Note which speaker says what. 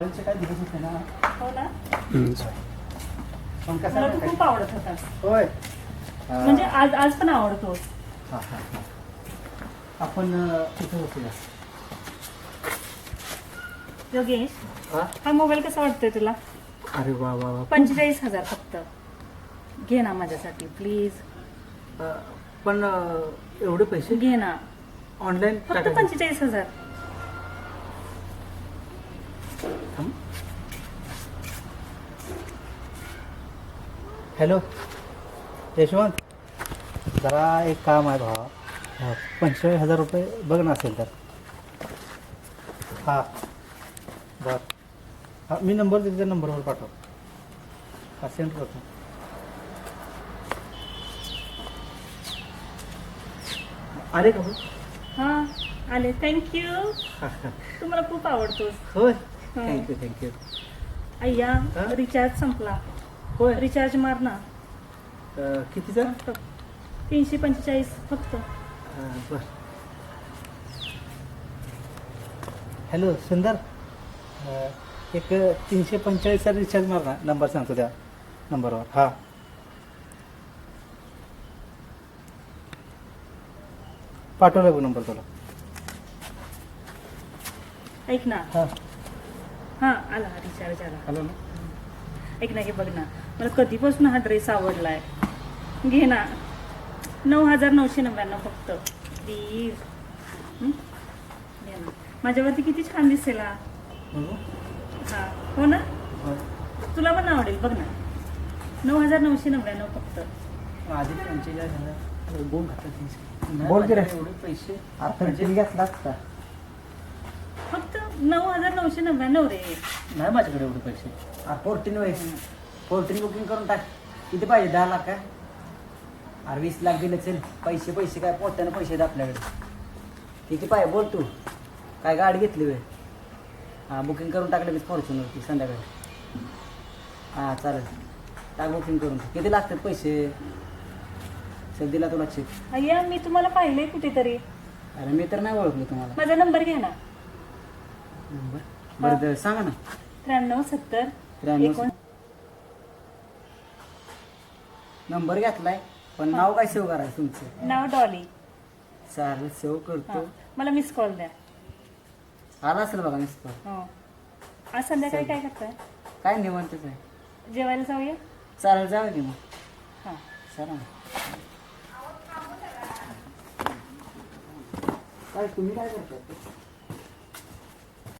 Speaker 1: त्यांचे काय दिवस होते ना?
Speaker 2: हो ना.
Speaker 1: पण कसं
Speaker 2: मला
Speaker 1: आहे
Speaker 2: तू
Speaker 1: माहिती
Speaker 2: खूप आवडत होता?
Speaker 1: होय.
Speaker 2: म्हणजे आज आज पण आवडतो.
Speaker 1: हा, हा, हा. आपण अं, तिथं होतो या.
Speaker 2: योगेश
Speaker 1: हा?
Speaker 2: हा मोबाईल कसा वाटतोय तुला?
Speaker 1: अरे वा वा वा.
Speaker 2: पंचेचाळीस हजार फक्त. घे ना माझ्यासाठी प्लीज
Speaker 1: अं, पण अं, एवढे पैसे?
Speaker 2: घे ना.
Speaker 1: ऑनलाईन
Speaker 2: फक्त पंचेचाळीस हजार.
Speaker 1: हॅलो यशवंत. जरा एक काम आहे भावा. पंचेचाळीस हजार रुपये बघ ना असेल तर. हां. बर. हां मी नंबर देते त्या नंबरवर पाठव. हा सेंड करतो. अरे का हो?
Speaker 2: आले. थँक्यू. तू मला खूप आवडतोस.
Speaker 1: होय. थँक्यू थँक्यू
Speaker 2: अय्या? रिचार्ज संपला.
Speaker 1: होय.
Speaker 2: रिचार्ज मार ना
Speaker 1: अं, कितीचा?
Speaker 2: तीनशे पंचेचाळीस फक्त.
Speaker 1: अं, बर. हॅलो सुंदर. अं, एक तीनशे पंचेचाळीसचा रिचार्ज मार ना नंबर सांगतो त्या नंबरवर हां. पाठवला बघ नंबर तुला.
Speaker 2: ऐक ना.
Speaker 1: हां.
Speaker 2: हा आला रिचार्ज आला.
Speaker 1: हॅलो ना?
Speaker 2: ऐक ना हे बघ ना. मला कधीपासून हा ड्रेस आवडलाय. घे ना. नऊ हजार नऊशे नव्याण्णव फक्त. प्लीज घे ना. माझ्यावरती किती छान दिसेल हा.
Speaker 1: बघू
Speaker 2: हा. हो ना?
Speaker 1: होय.
Speaker 2: तुला पण आवडेल. बघ ना. नऊ हजार नऊशे नव्याण्णव फक्त.
Speaker 1: आधी बोल
Speaker 3: की रे.
Speaker 1: एवढे पैसे.
Speaker 3: आता रिचार्ज घेतलाच का
Speaker 2: फक्त नऊ हजार नऊशे नव्याण्णव रे.
Speaker 1: नाही माझ्याकडे एवढे पैसे.
Speaker 3: फोर्टीन वय फोर्टीन बुकिंग करून टाक. किती पाहिजे? दहा लाख काय अरे वीस लाख दिले चल पैसे पैसे काय पोट्यानं पैसे आहेत आपल्याकडे. किती पाहिजे? बोल तू. काय गाडी घेतली वे हां बुकिंग करून टाकलं मी फॉर्च्युनरची संध्याकाळी. हां चालेल. टाक बुकिंग करून. किती लागतात पैसे? चल दिला तुला चेक
Speaker 2: अय्या मी तुम्हाला पाहिलंय कुठेतरी.
Speaker 3: अरे मी तर नाही ओळखलो तुम्हाला.
Speaker 2: माझा नंबर घ्या ना.
Speaker 3: नंबर? बरं सांगा ना.
Speaker 2: त्र्याण्णव सत्तर
Speaker 3: त्र्याण्णव
Speaker 2: एकोण
Speaker 3: नंबर घेतलाय पण नाव काय सेव्ह करायचं तुमचं?
Speaker 2: नाव डॉली.
Speaker 3: चालेल सेव्ह
Speaker 2: हा
Speaker 3: करतो
Speaker 2: मला मिस कॉल द्या.
Speaker 3: आला असेल बघा मिस्टर
Speaker 2: हो. आज संध्याकाळी काय करताय?
Speaker 3: काय निवांतच आहे?
Speaker 2: जेवायला जाऊया?
Speaker 3: चालेल जाऊ की मग.
Speaker 2: हां.
Speaker 3: चला. काय तुम्ही काय करता